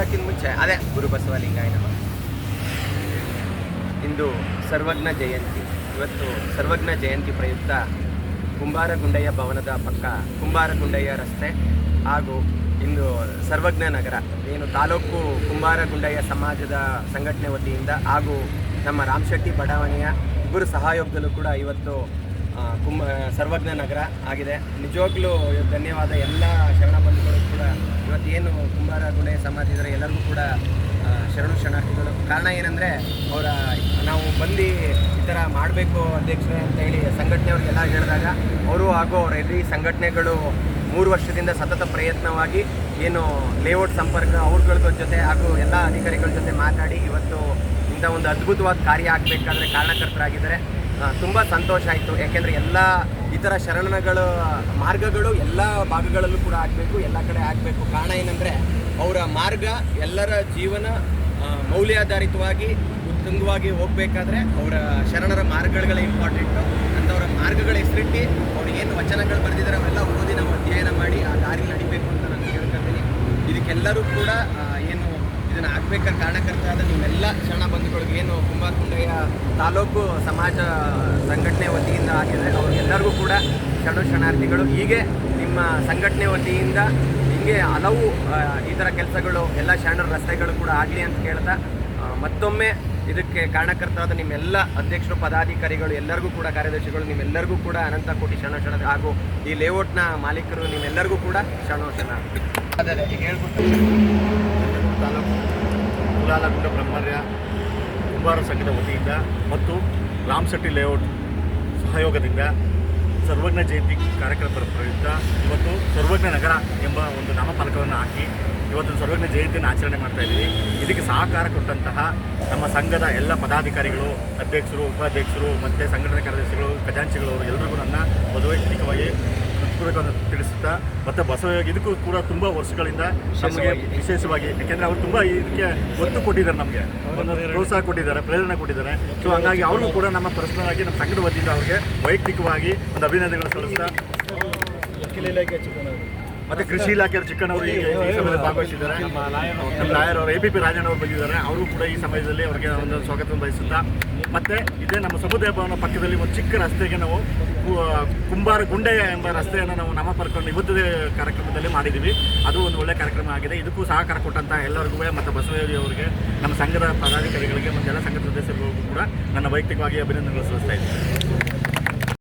ಅದಕ್ಕಿಂತ ಮುಂಚೆ, ಅದೇ ಗುರು ಬಸವಲಿಂಗಾಯ ನಮಃ ಇಂದು ಸರ್ವಜ್ಞ ಜಯಂತಿ. ಇವತ್ತು ಸರ್ವಜ್ಞ ಜಯಂತಿ ಪ್ರಯುಕ್ತ ಕುಂಬಾರಗುಂಡಯ್ಯ ಭವನದ ಪಕ್ಕ ಕುಂಬಾರಗುಂಡಯ್ಯ ರಸ್ತೆ ಹಾಗೂ ಇಂದು ಸರ್ವಜ್ಞ ನಗರ, ಏನು ತಾಲೂಕು ಕುಂಬಾರಗುಂಡಯ್ಯ ಸಮಾಜದ ಸಂಘಟನೆ ವತಿಯಿಂದ ಹಾಗೂ ನಮ್ಮ ರಾಮಶೆಟ್ಟಿ ಬಡಾವಣೆಯ ಇಬ್ಬರು ಸಹಯೋಗದಲ್ಲೂ ಕೂಡ ಇವತ್ತು ಕುಂಬ, ಸರ್ವಜ್ಞ ನಗರ ಆಗಿದೆ. ನಿಜವಾಗ್ಲೂ ಧನ್ಯವಾದ ಎಲ್ಲ ಶರಣ ಇವತ್ತೇನು ಕುಂಬಾರ, ಗುಣೆ ಸಮಾಜ ಇದ್ರೆ ಎಲ್ಲರಿಗೂ ಕೂಡ ಶರಣು ಶರಣಾರ್ಥಿಗಳು. ಕಾರಣ ಏನಂದರೆ, ಅವರ, ನಾವು ಬಂದು ಈ ಥರ ಮಾಡಬೇಕು ಅಧ್ಯಕ್ಷರೇ ಅಂತ ಹೇಳಿ ಸಂಘಟನೆಯವ್ರಿಗೆಲ್ಲ ಹೇಳಿದಾಗ, ಅವರು ಹಾಗೂ ಅವರ ಇಡೀ ಸಂಘಟನೆಗಳು ಮೂರು ವರ್ಷದಿಂದ ಸತತ ಪ್ರಯತ್ನವಾಗಿ ಏನು ಲೇಔಟ್ ಸಂಪರ್ಕ ಅವ್ರಗಳ ಜೊತೆ ಹಾಗೂ ಎಲ್ಲ ಅಧಿಕಾರಿಗಳ ಜೊತೆ ಮಾತಾಡಿ ಇವತ್ತು ಇಂಥ ಒಂದು ಅದ್ಭುತವಾದ ಕಾರ್ಯ ಆಗಬೇಕಾದ್ರೆ ಕಾರಣಕರ್ತರಾಗಿದ್ದಾರೆ. ತುಂಬ ಸಂತೋಷ ಆಯಿತು. ಯಾಕೆಂದರೆ ಎಲ್ಲ ಈ ಥರ ಶರಣಗಳ ಮಾರ್ಗಗಳು ಎಲ್ಲ ಭಾಗಗಳಲ್ಲೂ ಕೂಡ ಆಗಬೇಕು, ಎಲ್ಲ ಕಡೆ ಆಗಬೇಕು. ಕಾರಣ ಏನಂದರೆ, ಅವರ ಮಾರ್ಗ ಎಲ್ಲರ ಜೀವನ ಮೌಲ್ಯಾಧಾರಿತವಾಗಿ, ಉತ್ತುಂಗವಾಗಿ ಹೋಗಬೇಕಾದ್ರೆ ಅವರ ಶರಣರ ಮಾರ್ಗಗಳೇ ಇಂಪಾರ್ಟೆಂಟು ಅಂಥವರ ಮಾರ್ಗಗಳ ಹೆಸರಿಟ್ಟು ಅವ್ರು ಏನು ವಚನಗಳು ಬರೆದಿದ್ದಾರೆ ಅವೆಲ್ಲ ಇದನ್ನು ಕಾರಣಕರ್ತರಾದ ನೀವೆಲ್ಲ ಶರಣ ಬಂಧುಗಳಿಗೆ ಏನು ಕುಂಬಾರಕುಂಡಯ್ಯ ತಾಲೂಕು ಸಮಾಜ ಸಂಘಟನೆ ವತಿಯಿಂದ ಆಗಿದೆ ಅವ್ರಿಗೆಲ್ಲರಿಗೂ ಕೂಡ ಶರಣ ಶರಣಾರ್ಥಿಗಳು. ಹೀಗೆ ನಿಮ್ಮ ಸಂಘಟನೆ ವತಿಯಿಂದ ಹೀಗೆ ಹಲವು ಈ ಥರ ಕೆಲಸಗಳು, ಎಲ್ಲ ಶರಣರ ರಸ್ತೆಗಳು ಕೂಡ ಆಗಲಿ ಅಂತ ಕೇಳ್ತಾ ಮತ್ತೊಮ್ಮೆ ಇದಕ್ಕೆ ಕಾರಣಕರ್ತರಾದ ನಿಮ್ಮೆಲ್ಲ ಅಧ್ಯಕ್ಷರು, ಪದಾಧಿಕಾರಿಗಳು, ಎಲ್ಲರಿಗೂ ಕೂಡ ಕಾರ್ಯದರ್ಶಿಗಳು, ನಿಮ್ಮೆಲ್ಲರಿಗೂ ಕೂಡ ಅನಂತ ಕೋಟಿ ಶರಣ ಶರಣ ಹಾಗೂ ಈ ಲೇಔಟ್ನ ಮಾಲೀಕರು, ನಿಮ್ಮೆಲ್ಲರಿಗೂ ಕೂಡ ಶರಣ ಶರಣ. ಅದೇ ಹೇಳ್ಬಿಟ್ಟು ಕುಲಾಲಗುಡ್ಡ ಬ್ರಹ್ಮರ್ಯ, ಕುಂಬಾರ ಸಂಘದ ವತಿಯಿಂದ ಮತ್ತು ರಾಮಶೆಟ್ಟಿ ಲೇಔಟ್ ಸಹಯೋಗದಿಂದ ಸರ್ವಜ್ಞ ಜಯಂತಿ ಕಾರ್ಯಕ್ರಮದ ಪ್ರಯುಕ್ತ ಇವತ್ತು ಸರ್ವಜ್ಞ ನಗರ ಎಂಬ ಒಂದು ನಾಮಫಲಕವನ್ನು ಹಾಕಿ ಇವತ್ತು ಸರ್ವಜ್ಞ ಜಯಂತಿಯನ್ನು ಆಚರಣೆ ಮಾಡ್ತಾ ಇದ್ದೀವಿ. ಇದಕ್ಕೆ ಸಹಕಾರ ಕೊಟ್ಟಂತಹ ನಮ್ಮ ಸಂಘದ ಎಲ್ಲ ಪದಾಧಿಕಾರಿಗಳು, ಅಧ್ಯಕ್ಷರು, ಉಪಾಧ್ಯಕ್ಷರು, ಮತ್ತು ಸಂಘಟನೆ ಕಾರ್ಯದರ್ಶಿಗಳು ಖಜಾಂಚಿಗಳು ಎಲ್ಲರಿಗೂ ನನ್ನ ವೈಯಕ್ತಿಕವಾಗಿ ತಿಳಿಸುತ್ತಾ ಮತ್ತು ಬಸವಯೋಗಿ ಇದಕ್ಕೂ ಕೂಡ ತುಂಬ ವರ್ಷಗಳಿಂದ ನಮಗೆ ವಿಶೇಷವಾಗಿ. ಯಾಕೆಂದ್ರೆ ಅವ್ರು ಅವರು ತುಂಬ ಇದಕ್ಕೆ ಒತ್ತು ಕೊಟ್ಟಿದ್ದಾರೆ ನಮಗೆ. ಪ್ರೋತ್ಸಾಹ ಕೊಟ್ಟಿದ್ದಾರೆ ಪ್ರೇರಣೆ ಕೊಟ್ಟಿದ್ದಾರೆ. ಸೊ ಹಂಗಾಗಿ ಅವರು ಕೂಡ ನಮ್ಮ ಪರ್ಸನಲ್ ಆಗಿ ನಮ್ಮ ಸಂಘದ ವತಿಯಿಂದ ಅವ್ರಿಗೆ ವೈಯಕ್ತಿಕವಾಗಿ ಒಂದು ಅಭಿನಂದನೆಗಳು ಸಲ್ಲಿಸ್ತಾ ಮತ್ತೆ ಕೃಷಿ ಇಲಾಖೆಯ ಚಿಕ್ಕಣ್ಣವರು ಈಗ ಈ ಸಮಯದಲ್ಲಿ ಭಾಗವಹಿಸಿದ್ದಾರೆ. ನಮ್ಮ ಲಾಯರ್ ಅವರು ಎ ಪಿ ಪಿ ರಾಜಣ್ಣ ಅವರು ಬಂದಿದ್ದಾರೆ. ಅವರು ಕೂಡ ಈ ಸಮಯದಲ್ಲಿ ಅವರಿಗೆ ಒಂದು ಸ್ವಾಗತ ಬಯಸುತ್ತಾ, ಮತ್ತೆ ಇದೇ ನಮ್ಮ ಸಮುದಾಯ ಭವನ ಪಕ್ಕದಲ್ಲಿ ಒಂದು ಚಿಕ್ಕ ರಸ್ತೆಗೆ ನಾವು ಕುಂಬಾರ ಗುಂಡೆ ಎಂಬ ರಸ್ತೆಯನ್ನು ನಾವು ನಾಮಫಲಕವನ್ನು ಇವತ್ತದೇ ಕಾರ್ಯಕ್ರಮದಲ್ಲಿ ಮಾಡಿದ್ದೀವಿ. ಅದು ಒಂದು ಒಳ್ಳೆಯ ಕಾರ್ಯಕ್ರಮ ಆಗಿದೆ. ಇದಕ್ಕೂ ಸಹಕಾರ ಕೊಟ್ಟಂತ ಎಲ್ಲರಿಗೂ ಮತ್ತು ಬಸವಯೋಗಿ ಅವರಿಗೆ, ನಮ್ಮ ಸಂಘದ ಪದಾಧಿಕಾರಿಗಳಿಗೆ ಮತ್ತು ಎಲ್ಲ ಸಂಘದ ಸದಸ್ಯರಿಗೂ ಕೂಡ ನನ್ನ ವೈಯಕ್ತಿಕವಾಗಿ ಅಭಿನಂದನೆಗಳು ಸಲ್ಲಿಸ್ತಾ ಇದ್ದೀನಿ.